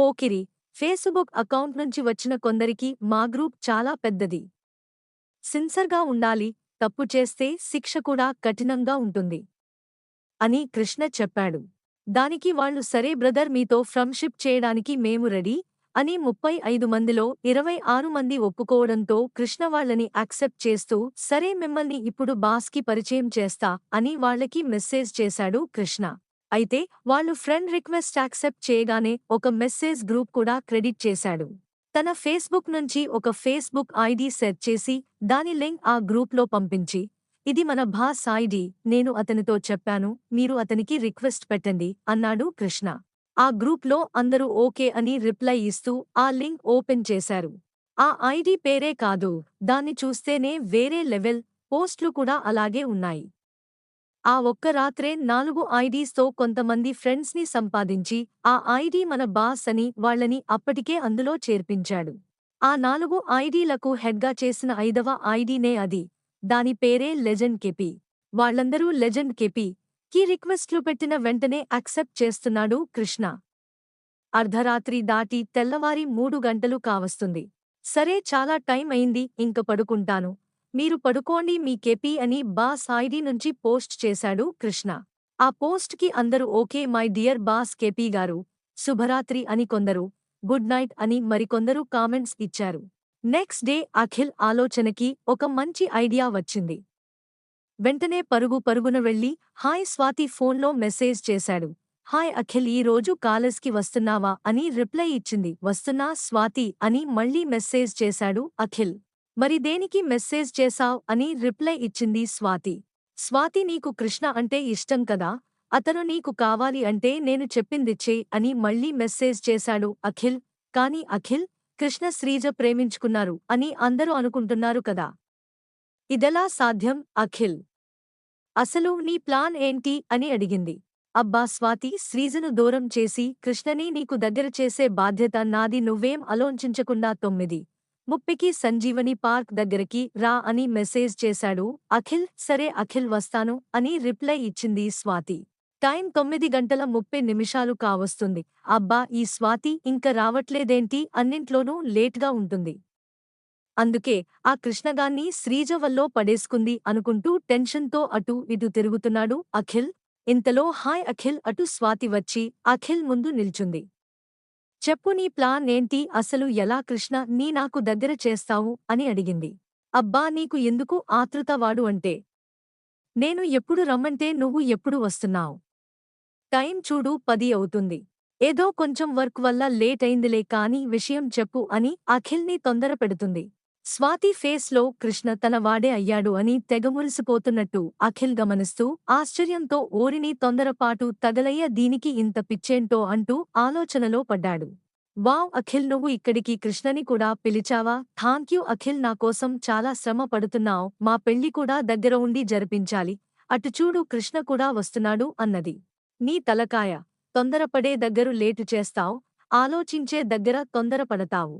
Pokiri Facebook account నుంచి వచ్చిన కొందరికి మా గ్రూప్ చాలా పెద్దది. సిన్సర్గా ఉండాలి తప్పు చేస్తే శిక్ష కూడా కఠినంగా ఉంటుంది. అని కృష్ణ చెప్పాడు. దానికి వాళ్ళు సరే బ్రదర్ మీతో ఫ్రెండ్షిప్ చేయడానికి మేము రెడీ అని ముప్పై ఐదు మందిలో ఇరవై ఆరు మంది ఒప్పుకోవడంతో కృష్ణ వాళ్ళని యాక్సెప్ట్ చేస్తూ సరే మిమ్మల్ని ఇప్పుడు బాస్కి పరిచయం చేస్తా అని వాళ్ళకి మెసేజ్ చేశాడు కృష్ణ. అయితే వాళ్ళు ఫ్రెండ్ రిక్వెస్ట్ యాక్సెప్ట్ చేయగానే ఒక మెసేజ్ గ్రూప్ కూడా క్రెడిట్ చేశాడు. తన ఫేస్బుక్ నుంచి ఒక ఫేస్బుక్ ఐడి సెట్ చేసి దాని లింక్ ఆ గ్రూప్లో పంపించి ఇది మన భాస్ ఐడి నేను అతనితో చెప్పాను మీరు అతనికి రిక్వెస్ట్ పెట్టండి అన్నాడు కృష్ణ. ఆ గ్రూప్లో అందరూ ఓకే అని రిప్లై ఇస్తూ ఆ లింక్ ఓపెన్ చేశారు. ఆ ఐడి పేరే కాదు దాన్ని చూస్తేనే వేరే లెవెల్ పోస్ట్లు కూడా అలాగే ఉన్నాయి. ఆ ఒక్క రాత్రే నాలుగు ఐడీస్తో కొంతమంది ఫ్రెండ్స్ని సంపాదించి ఆ ఐడీ మన బాస్ అని వాళ్ళని అప్పటికే అందులో చేర్పించాడు. ఆ నాలుగు ఐడీలకు హెడ్గా చేసిన ఐదవ ఐడీనే అది. దాని పేరే లెజెండ్ కెపి. వాళ్ళందరూ లెజెండ్ కెపి. కీ రిక్వెస్ట్లు పెట్టిన వెంటనే యాక్సెప్ట్ చేస్తున్నాడు కృష్ణ. అర్ధరాత్రి దాటి తెల్లవారి మూడు గంటలు కావస్తుంది. సరే చాలా టైం అయింది ఇంక పడుకుంటాను. మీరు పడుకోండి మీ కేపీ అని బాస్ ఐడి నుంచి పోస్ట్ చేశాడు కృష్ణ. ఆ పోస్ట్కి అందరూ okay my dear boss KP గారు. శుభరాత్రి అని కొందరు. గుడ్ నైట్ అని మరికొందరు కామెంట్స్ ఇచ్చారు. నెక్స్ట్ డే అఖిల్ ఆలోచనకి ఒక మంచి ఐడియా వచ్చింది. వెంటనే పరుగు పరుగున వెళ్ళి హాయ్ స్వాతి ఫోన్లో మెసేజ్ చేశాడు. హాయ్ అఖిల్ ఈ రోజు కాలేజ్కి వస్తున్నావా? అని రిప్లై ఇచ్చింది. వస్తున్నా స్వాతి అని మళ్ళీ మెసేజ్ చేశాడు అఖిల్. మరి దేనికి మెస్సేజ్ చేశావ్ అని రిప్లై ఇచ్చింది స్వాతి. స్వాతి నీకు కృష్ణ అంటే ఇష్టం కదా? అతను నీకు కావాలి అంటే నేను చెప్పిందిచ్చే అని మళ్ళీ మెస్సేజ్ చేశాడు అఖిల్. కాని అఖిల్ కృష్ణ శ్రీజ ప్రేమించుకున్నారు అని అందరూ అనుకుంటున్నారు కదా? ఇదెలా సాధ్యం? అఖిల్. అసలు నీ ప్లాన్ ఏంటి? అని అడిగింది. అబ్బా స్వాతి శ్రీజను దూరం చేసి కృష్ణని నీకు దగ్గర చేసే బాధ్యత నాది నువ్వేం ఆలోచించకుండా తొమ్మిది. ముప్పికి సంజీవని పార్క్ దగ్గరికి రా అని మెసేజ్ చేశాడు. అఖిల్ సరే అఖిల్ వస్తాను అని రిప్లై ఇచ్చింది స్వాతి. టైం తొమ్మిది గంటల ముప్పై నిమిషాలు కావస్తుంది. అబ్బా ఈ స్వాతి ఇంక రావట్లేదేంటి? అన్నింట్లోనూ లేట్గా ఉంటుంది. అందుకే ఆ కృష్ణగాన్ని శ్రీజవల్లో పడేసుకుంది అనుకుంటూ టెన్షన్తో అటు ఇటు తిరుగుతున్నాడు అఖిల్. ఇంతలో హాయ్ అఖిల్ అటు స్వాతి వచ్చి అఖిల్ ముందు నిల్చుంది. చెప్పు నీ ప్లాన్ ఏంటి? అసలు ఎలా కృష్ణ నీ నాకు దగ్గర చేస్తావు? అని అడిగింది. అబ్బా నీకు ఎందుకు ఆతృతవాడు అంటే? నేను ఎప్పుడు రమ్మంటే నువ్వు ఎప్పుడు వస్తున్నావు? టైం చూడు పది అవుతుంది. ఏదో కొంచెం వర్క్ వల్ల లేట్ అయిందిలే కాని విషయం చెప్పు అని అఖిల్ని తొందరపెడుతుంది. స్వాతి ఫేస్లో కృష్ణ తన వాడే అయ్యాడు అని తెగమురిసిపోతున్నట్టు అఖిల్ గమనిస్తూ ఆశ్చర్యంతో ఓరిని తొందరపాటు తగలయ్య దీనికి ఇంత పిచ్చేంటో అంటూ ఆలోచనలో పడ్డాడు. వావ్ అఖిల్ నువ్వు ఇక్కడికి కృష్ణని కూడా పిలిచావా? థాంక్యూ అఖిల్ నా కోసం చాలా శ్రమ పడుతున్నావు మా పెళ్ళి కూడా దగ్గర ఉండి జరిపించాలి అటు చూడు కృష్ణ కూడా వస్తున్నాడు అన్నది. నీ తలకాయ తొందరపడే దగ్గరు లేటు చేస్తావు ఆలోచించే దగ్గర తొందరపడతావు.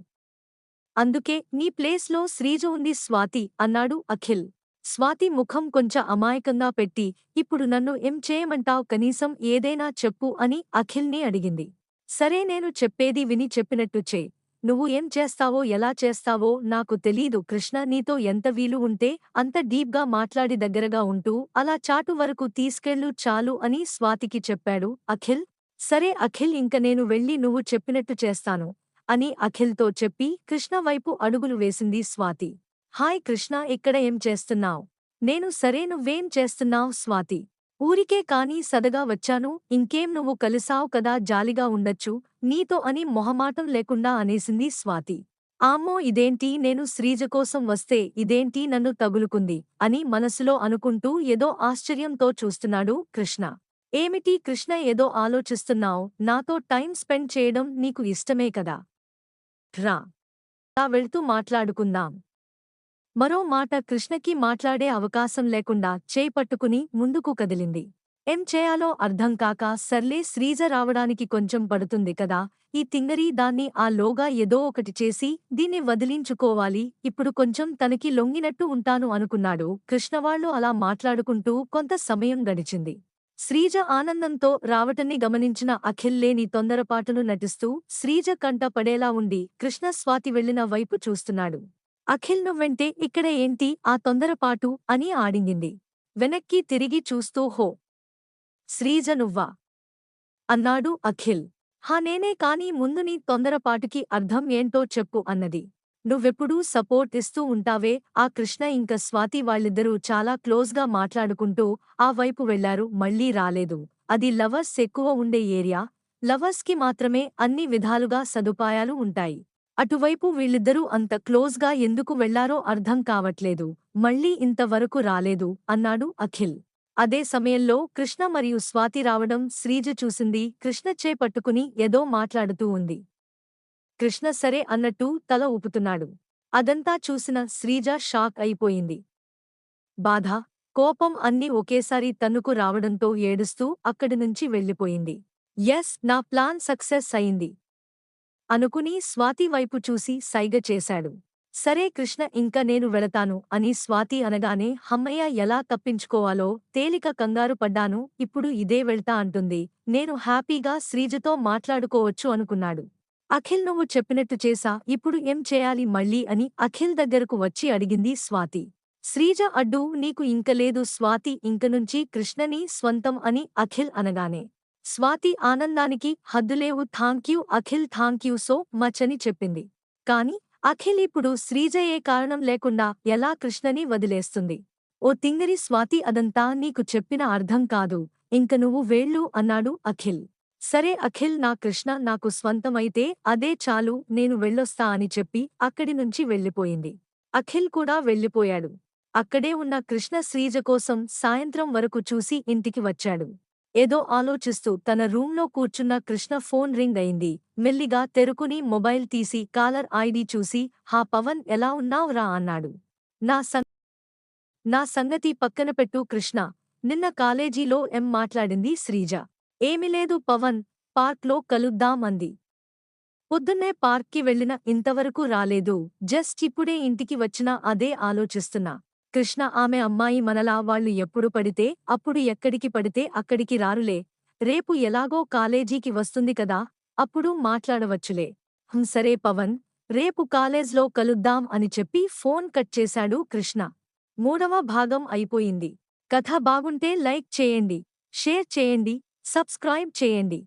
అందుకే నీ ప్లేస్లో శ్రీజ ఉంది స్వాతి అన్నాడు అఖిల్. స్వాతి ముఖం కొంచెం అమాయకంగా పెట్టి ఇప్పుడు నన్ను ఏం చేయమంటావ్ కనీసం ఏదైనా చెప్పు అని అఖిల్ని అడిగింది. సరే నేను చెప్పేది విని చెప్పినట్టు చే నువ్వు ఏం చేస్తావో ఎలా చేస్తావో నాకు తెలీదు. కృష్ణ నీతో ఎంత వీలు ఉంటే అంత డీప్గా మాట్లాడి దగ్గరగా ఉంటూ అలా చాటు వరకు తీసుకెళ్ళు చాలు అని స్వాతికి చెప్పాడు అఖిల్. సరే అఖిల్ ఇంక నేను వెళ్ళి నువ్వు చెప్పినట్టు చేస్తాను. అని అఖిల్తో చెప్పి కృష్ణ వైపు అడుగులు వేసింది స్వాతి. హాయ్ కృష్ణ ఇక్కడ ఏం చేస్తున్నావ్? నేను సరే నువ్వేం చేస్తున్నావ్ స్వాతి? ఊరికే కాని సదగా వచ్చాను ఇంకేం నువ్వు కలిసావు కదా జాలిగా ఉండొచ్చు నీతో అని మొహమాటం లేకుండా అనేసింది స్వాతి. ఆమ్మో ఇదేంటి? నేను శ్రీజ కోసం వస్తే ఇదేంటి నన్ను తగులుకుంది? అని మనసులో అనుకుంటూ ఏదో ఆశ్చర్యంతో చూస్తున్నాడు కృష్ణ. ఏమిటి కృష్ణ ఏదో ఆలోచిస్తున్నావ్? నాతో టైం స్పెండ్ చేయడం నీకు ఇష్టమే కదా? రా. రా వెళ్తూ మాట్లాడుకుందాం. మరో మాట కృష్ణకి మాట్లాడే అవకాశం లేకుండా చేయి పట్టుకుని ముందుకు కదిలింది. ఏం చేయాలో అర్థం కాక సర్లే శ్రీజ రావడానికి కొంచెం పడుతుంది కదా ఈ తింగరి దాన్ని ఆ లోగా ఏదో ఒకటి చేసి దీన్ని వదిలించుకోవాలి. ఇప్పుడు కొంచెం తనకి లొంగినట్టు ఉంటాను అనుకున్నాడు. కృష్ణవాళ్ళు అలా మాట్లాడుకుంటూ కొంత సమయం గడిచింది. శ్రీజ ఆనందంతో రావటన్ని గమనించిన అఖిల్ లేని తొందరపాటును నటిస్తూ శ్రీజ కంట పడేలా ఉండి కృష్ణ స్వాతి వెళ్ళిన వైపు చూస్తున్నాడు. అఖిల్ నువ్వెంటే ఇక్కడ ఏంటి ఆ తొందరపాటు అని ఆడింగింది వెనక్కి తిరిగి చూస్తూ హో! శ్రీజ నువ్వా? అన్నాడు అఖిల్. హా నేనే కాని ముందు నీ తొందరపాటుకి అర్థం ఏంటో చెప్పు అన్నది. నువ్వెప్పుడూ సపోర్ట్ ఇస్తూ ఉంటావే. ఆ కృష్ణ ఇంక స్వాతి వాళ్ళిద్దరూ చాలా క్లోజ్గా మాట్లాడుకుంటూ ఆ వైపు వెళ్ళారు. మళ్ళీ రాలేదు. అది లవర్స్ ఎక్కువ ఉండే ఏరియా. లవర్స్కి మాత్రమే అన్ని విధాలుగా సదుపాయాలు ఉంటాయి. అటువైపు వీళ్ళిద్దరూ అంత క్లోజ్గా ఎందుకు వెళ్ళారో అర్థం కావట్లేదు. మళ్ళీ ఇంతవరకు రాలేదు అన్నాడు అఖిల్. అదే సమయంలో కృష్ణ మరియు స్వాతి రావడం శ్రీజ చూసింది. కృష్ణ చేపట్టుకుని ఏదో మాట్లాడుతూ ఉంది. కృష్ణ సరే అన్నట్టు తల ఊపుతున్నాడు. అదంతా చూసిన శ్రీజ షాక్ అయిపోయింది. బాధ కోపం అన్నీ ఒకేసారి తన్నుకు రావడంతో ఏడుస్తూ అక్కడి నుంచి వెళ్ళిపోయింది. ఎస్ నా ప్లాన్ సక్సెస్ అయింది. అనుకుని స్వాతి వైపు చూసి సైగ చేశాడు. సరే కృష్ణ ఇంక నేను వెళతాను అని స్వాతి అనగానే హమ్మయ్య ఎలా తప్పించుకోవాలో? తేలిక కంగారు పడ్డాను ఇప్పుడు ఇదే వెళ్తా అంటుంది. నేను హ్యాపీగా శ్రీజతో మాట్లాడుకోవచ్చు అనుకున్నాడు. అఖిల్ నువ్వు చెప్పినట్టు చేసా ఇప్పుడు ఏం చేయాలి మళ్ళీ అని అఖిల్ దగ్గరకు వచ్చి అడిగింది స్వాతి. శ్రీజ అడ్డు నీకు ఇంక లేదు స్వాతి ఇంకనుంచి కృష్ణని స్వంతం అని అఖిల్ అనగానే. స్వాతి ఆనందానికి హద్దులేవు thank you Akhil thank you so much అని చెప్పింది. కాని అఖిల్ ఇప్పుడు శ్రీజ ఏ కారణం లేకుండా ఎలా కృష్ణని వదిలేస్తుంది? ఓ తింగరి స్వాతి అదంతా నీకు చెప్పిన అర్థం కాదు ఇంక నువ్వు వేళ్ళు అన్నాడు అఖిల్. సరే అఖిల్ నా కృష్ణ నాకు స్వంతమైతే అదే చాలు నేను వెళ్ళొస్తా అని చెప్పి అక్కడి నుంచి వెళ్ళిపోయింది. అఖిల్ కూడా వెళ్ళిపోయాడు. అక్కడే ఉన్న కృష్ణ శ్రీజ కోసం సాయంత్రం వరకు చూసి ఇంటికి వచ్చాడు. ఏదో ఆలోచిస్తూ తన రూంలో కూర్చున్న కృష్ణ ఫోన్ రింగ్ అయింది. మెల్లిగా తెరుకుని మొబైల్ తీసి కాలర్ ఐడి చూసి హా పవన్ ఎలా ఉన్నావురా అన్నాడు. నా సం నా సంగతి పక్కన పెట్టు కృష్ణ. నిన్న కాలేజీలో ఎం మాట్లాడింది శ్రీజ. ఏమి లేదు పవన్ పార్క్లో కలుద్దాం అంది. పొద్దున్నే పార్క్కి వెళ్ళిన ఇంతవరకు రాలేదు. జస్ట్ ఇప్పుడే ఇంటికి వచ్చినా అదే ఆలోచిస్తున్నా. కృష్ణ ఆమె అమ్మాయి మనలా వాళ్ళు ఎప్పుడు పడితే అప్పుడు ఎక్కడికి పడితే అక్కడికి రారులే. రేపు ఎలాగో కాలేజీకి వస్తుంది కదా అప్పుడు మాట్లాడవచ్చులే. హుం సరే పవన్ రేపు కాలేజ్లో కలుద్దాం అని చెప్పి ఫోన్ కట్ చేశాడు కృష్ణ. మూడవ భాగం అయిపోయింది. కథ బాగుంటే లైక్ చేయండి షేర్ చేయండి సబ్స్క్రైబ్ చేయండి.